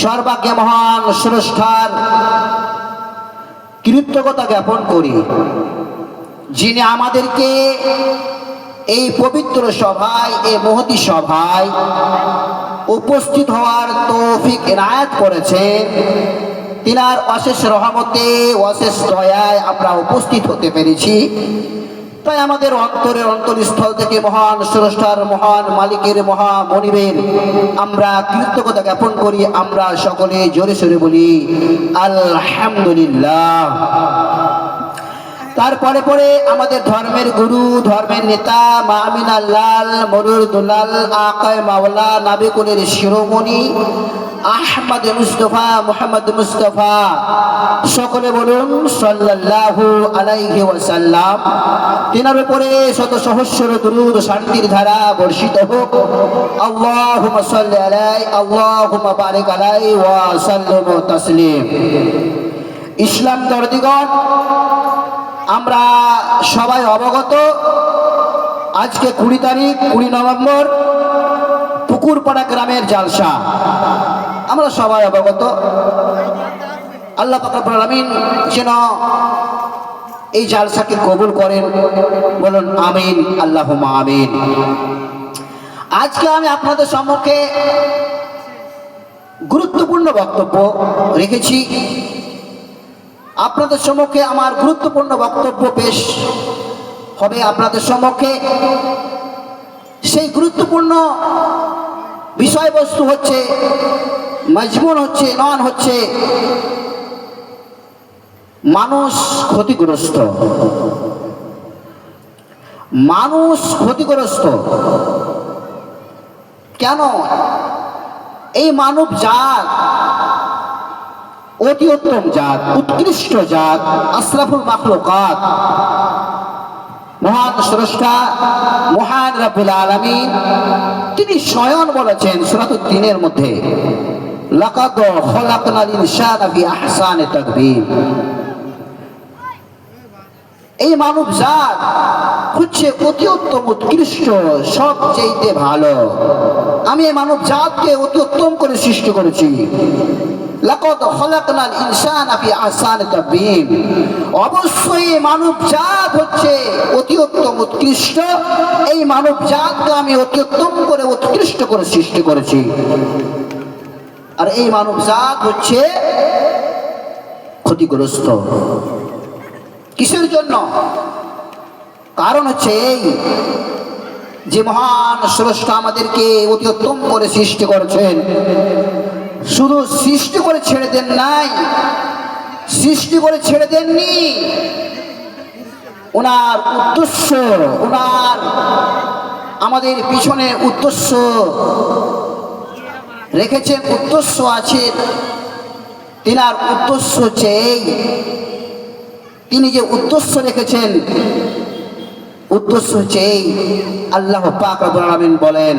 সর্বাগ্যে মহান স্রষ্টার কৃতজ্ঞতা জ্ঞাপন করি, যিনি আমাদেরকে এই পবিত্র সভায়, এই মহতি সভায় উপস্থিত হওয়ার তৌফিক এনায়াত করেছেন। তিনার অশেষ রহমতে, অশেষ দয়ায় আমরা উপস্থিত হতে পেরেছি। তাই আমাদের অন্তরের অন্তরস্থল থেকে মহান স্রষ্টার, মহান মালিকের মহা মনিবের আমরা কৃতজ্ঞতা জ্ঞাপন করি, আমরা সকলে জোরে সরে বলি, আলহামদুলিল্লাহ। তারপরে পরে আমাদের ধর্মের গুরু, ধর্মের নেতা মামিনা লাল, মরুর দুলাল, আকায় মাওলা, নাবিকুলের শিরোমণি, আহমদ মুস্তফা, মোহাম্মদ মুস্তফা, সকলে বলুন সাল্লাল্লাহু আলাইহি ওয়াসাল্লাম। তিনার উপরে শত সহস্র দুরুদ শান্তির ধারা বর্ষিত হোক। আল্লাহুম্মা সাল্লি আলাই, আল্লাহুম্মা বারিক আলাই, ওয়া সাল্লিম তাসলিম। ইসলাম দর্দিগণ আমরা সবাই অবগত। আজকে কুড়ি তারিখ, কুড়ি নভেম্বর, পুকুরপাড়া গ্রামের জালসা। আমরা সবাই অবগত। আল্লাহ আলমিন যেন এই জালসাকে কবুল করেন। বলুন, আমিন আল্লাহ আমিন। আজকে আমি আপনাদের সম্মুখে গুরুত্বপূর্ণ বক্তব্য রেখেছি। আপনাদের সম্মুখে আমার গুরুত্বপূর্ণ বক্তব্য পেশ হবে আপনাদের সম্মুখে। সেই গুরুত্বপূর্ণ বিষয়বস্তু হচ্ছে, মজমুন হচ্ছে নন হচ্ছে মানুষ ক্ষতিগ্রস্ত। মানুষ ক্ষতিগ্রস্ত। কেন? এই মানব জাত অতি উত্তম জাত, উৎকৃষ্ট জাত, আশরাফুল মাখলুকাত। মহান স্রষ্টা, মহান রাবুল আলমিন, তিনি স্বয়ং বলেছেন সুরাতুল তিনের মধ্যে, লাকাদ খলাকনাল ইনসানা ফি আহসানি তাকবীর। এই মানব জাত হচ্ছে অতি উত্তম উৎকৃষ্ট সবচেয়ে ভালো। আমি এই মানব জাতকে অতি উত্তম করে সৃষ্টি করেছি। লাকাদ খলাকনাল ইনসানা ফি আহসানি তাকবীর। অবশ্যই মানব জাত হচ্ছে অতি উত্তম উৎকৃষ্ট। এই মানব জাতকে আমি অতি উত্তম করে উৎকৃষ্ট করে সৃষ্টি করেছি। আর এই মানব জাত হচ্ছে ক্ষতিগ্রস্ত। কিসের জন্য? কারণ হচ্ছে এই যে মহান স্রষ্টা আমাদেরকে অতি উত্তম করে সৃষ্টি করেছেন। শুধু সৃষ্টি করে ছেড়ে দেন নাই। সৃষ্টি করে ছেড়ে দেননি। ওনার উদ্দেশ্য, ওনার আমাদের পিছনে উদ্দেশ্য রেখেছেন, উদ্দেশ্য আছে। তিনার উদ্দেশ্য এই। তিনি যে উদ্দেশ্য রেখেছেন, উদ্দেশ্য এই। আল্লাহ পাক বলেন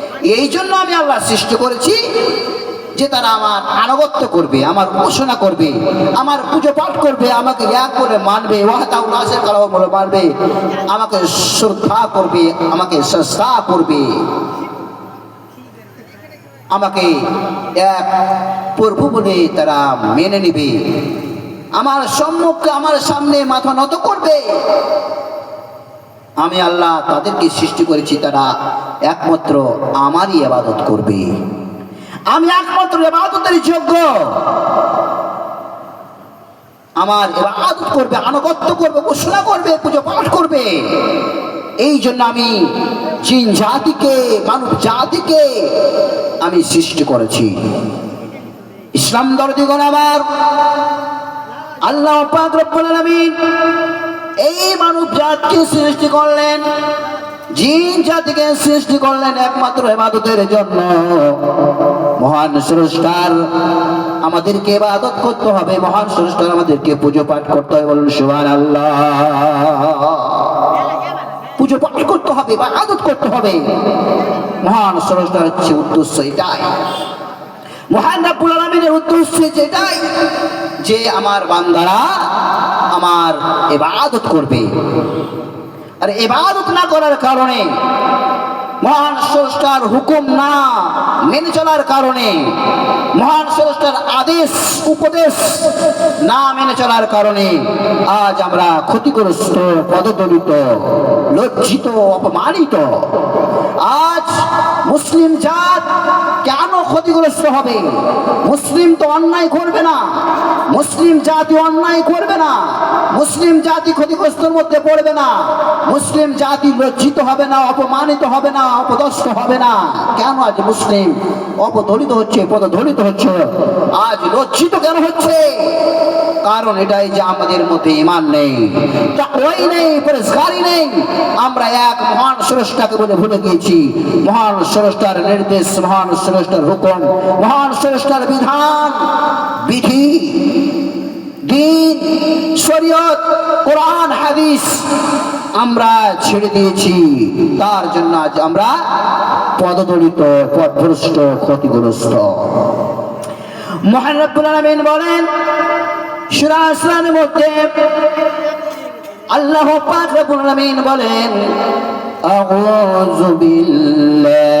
এই জন্য আমি আল্লাহ সৃষ্টি করেছি যে তারা আমার আনুগত্য করবে, আমার উপাসনা করবে, আমার পুজো পাঠ করবে, আমাকে এক করে মানবে মানবে, আমাকে শ্রদ্ধা করবে, আমাকে শ্রদ্ধা করবে। আমাকে এক প্রভু বলে তারা মেনে নেবে। আমার সম্মুখে, আমার সামনে মাথা নত করবে। আমি আল্লাহ তাদেরকে সৃষ্টি করেছি, তারা একমাত্র আমারই আবাদত করবে। আমি একমাত্র এবাদতের যোগ্য। আমার এবাদত করবে, আনুগত্য করবে, ঘোষণা করবে, পুজো পাঠ করবে। এই জন্য আমি চীন জাতিকে, মানব জাতিকে আমি সৃষ্টি করেছি। ইসলাম দরদিগণ আমার আল্লাহ পাক রব্বুল আলামিন এই মানব জাতকে সৃষ্টি করলেন, জিন জাতিকে সৃষ্টি করলেন একমাত্র এবাদতের জন্য। মহান স্রষ্টার আমাদেরকে ইবাদত করতে হবে, মহান স্রষ্টার আমাদেরকে পুজো পাঠ করতে হবে বলুন সুবহান আল্লাহ পুজো পাঠ করতে হবে বা আদত করতে হবে। মহান স্রষ্টার হচ্ছে উদ্দেশ্য এটাই। মহান রাব্বুল আলামিনের উদ্দেশ্য যেটাই, যে আমার বান্দারা আমার ইবাদত করবে। আর এবাদত না করার কারণে, মহান স্রষ্টার হুকুম না মেনে চলার কারণে, মহান স্রষ্টার আদেশ, উপদেশ না মেনে চলার কারণে আজ আমরা ক্ষতিগ্রস্ত, পদদলিত, লজ্জিত, অপমানিত। আজ মুসলিম জাত কেন ক্ষতিগ্রস্ত হবে? মুসলিম তো অন্যায় করবে না। মুসলিম জাতি অন্যায় করবে না। মুসলিম জাতি ক্ষতিগ্রস্তর মধ্যে পড়বে না। মুসলিম জাতি লজ্জিত হবে না, অপমানিত হবে না, অপদস্থ হবে না। কেন আজ মুসলিম অপদলিত হচ্ছে পদদলিত হচ্ছে? আজ লজ্জিত কেন হচ্ছে? কারণ এটাই যে আমাদের মধ্যে ইমান নেই নেই, পরিষ্কারই নেই। আমরা এক মহান স্রষ্টাকে বলে ভুলে গিয়েছি। মহান স্রষ্টার নির্দেশ মহান স্রষ্টার হুকুম মহান স্রষ্টার বিধান, বিধি, দিন, শরীয়ত, কোরআন, হাদিস আমরা ছেড়ে দিয়েছি। তার জন্য আজ আমরা পদদলিত পথভ্রষ্ট ক্ষতিগ্রস্ত। মহান রব্বুল বলেন, সূরা মধ্যে আল্লাহ পাক রব্বুল বলেন, আউযু বিল্লাহ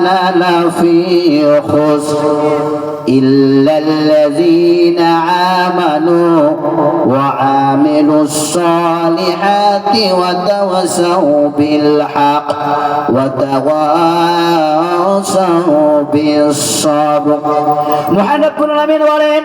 لنا في خسر إلا الذين آمنوا وعملوا الصالحات وتواصوا بالحق وتواصوا بالصبر. محمد بن الأمين ولين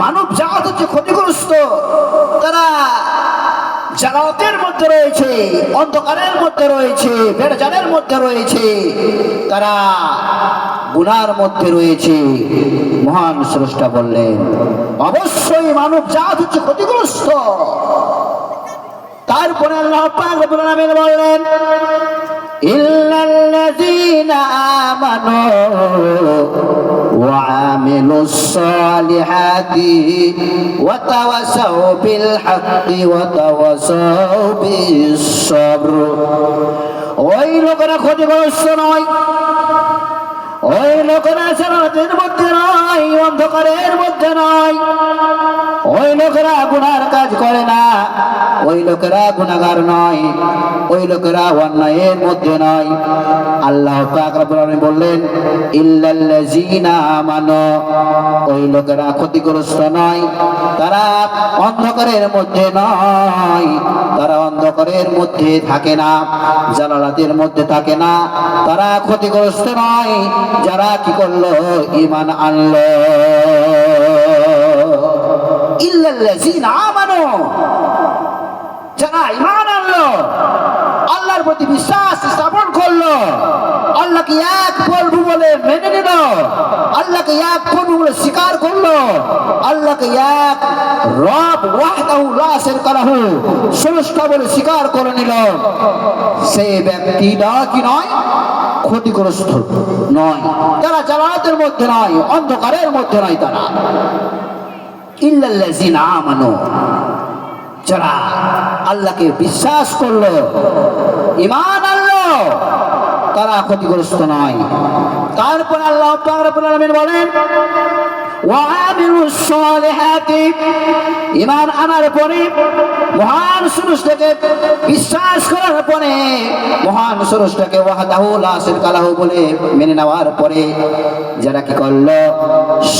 মানব জাত হচ্ছে ক্ষতিগ্রস্ত। তারা জাগতের মধ্যে রয়েছে, অন্ধকারের মধ্যে রয়েছে, বেড়জালের মধ্যে রয়েছে। তারা গুনার মধ্যে রয়েছে, মহান স্রষ্টা বললেন। অবশ্যই মানব জাত হচ্ছে ক্ষতিগ্রস্ত। তারপরে আল্লাহ পাক রব্বুল আলামিন বললেন, ইল্লাল্লাযীনা আমানু। وعاملوا الصالحات وتواصوا بالحق وتواصوا بالصبر ওই লোকেরা ক্ষতিগ্রস্ত নয় ওই লোকেরা সারাতের মধ্যে নয় অন্ধকারের মধ্যে নয় ওই লোকেরা গুনার কাজ করে না। ওই লোকেরা গুনাগার নয়। ওই লোকেরা অন্যায়ের মধ্যে নয়। আল্লাহ বললেন, ইল্লাল্লাযীনা ওই লোকেরা ক্ষতিগ্রস্ত নয়। তারা অন্ধকারের মধ্যে নয়। তারা অন্ধকারের মধ্যে থাকে না, জালালাতের মধ্যে থাকে না। তারা ক্ষতিগ্রস্ত নয়। যারা কি করল? ইমান আনলো। ইল্লাল্লাযীনা আমানু। যারা ইমান আনলো, আল্লাহর প্রতি বিশ্বাস স্থাপন করল, আল্লাহকে এক বলব বলে মেনে নিল, আল্লাহকে এক বলব বলে স্বীকার করল, আল্লাহকে এক রব ওয়াহদাহু লা শারীকা লাহু স্রষ্টা বলে স্বীকার করে নিল। সেই ব্যক্তিটা কি নয়, ক্ষতিগ্রস্ত নয়। তারা জালালাতের মধ্যে নয় অন্ধকারের মধ্যে নয় তারা। ইল্লাল্লাযিনা আমানু। যারা আল্লাহকে বিশ্বাস করল ইমান আনলো তারা ক্ষতিগ্রস্ত নয়। তারপর আল্লাহ বলেন ঈমান আনার পরে মহান সুরুষটাকে বিশ্বাস করার পরে মহান সুরুষটাকে ওয়াহদাহু বলে মেনে নেওয়ার পরে যারা কি করল?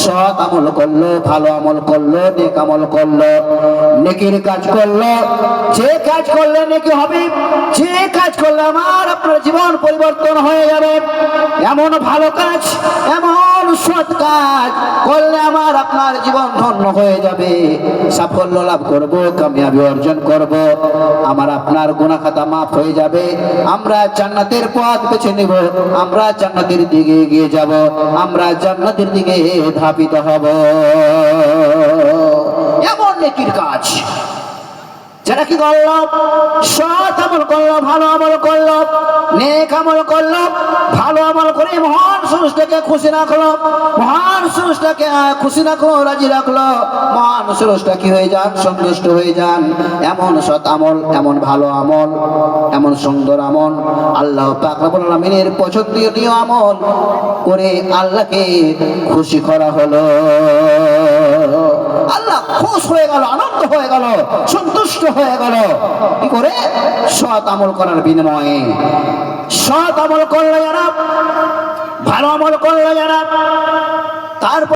সৎ আমল করল, ভালো আমল করল, নেক আমল করল, নেকির কাজ করল, যে কাজ করলে নেকি হবে, যে কাজ করলে আমার আপনার জীবন পরিবর্তন হয়ে যাবে। এমন ভালো কাজ, এমন সৎ কাজ করলে আমার আপনার জীবন ধন্য হয়ে যাবে। সাফল্য লাভ করব, কামিয়াবি অর্জন করব। আমার আপনার গুনাহ খাতা মাফ হয়ে যাবে। আমরা জান্নাতের পথ বেছে নেব, আমরা জান্নাতের দিকে এগিয়ে যাব, আমরা জান্নাতের দিকে ধাবিত হব। এমন নেকির কাজ। যারা কি করল? সৎ আমল করল, ভালো আমল করল, নেক আমল করল, ভালো আমল করে মহান সুরুষটাকে খুশি রাখল, মহান সুরুষটাকে খুশি রাখল, রাজি রাখল, মহান সুরুষটা কি হয়ে যান? সন্তুষ্ট হয়ে যান। এমন সৎ আমল, এমন ভালো আমল, এমন সুন্দর আমল। আল্লাহ পাক রব্বুল আলামিনের পছন্দনীয় আমল করে আল্লাহকে খুশি করা হলো। আল্লাহ খুশ হয়ে গেল, আনন্দ হয়ে গেল, সন্তুষ্ট হয়ে গেল। কি করে? সৎ আমল করার বিনিময়ে। সৎ আমল করলে যারা, ভালো আমল করলে যারা, তারপর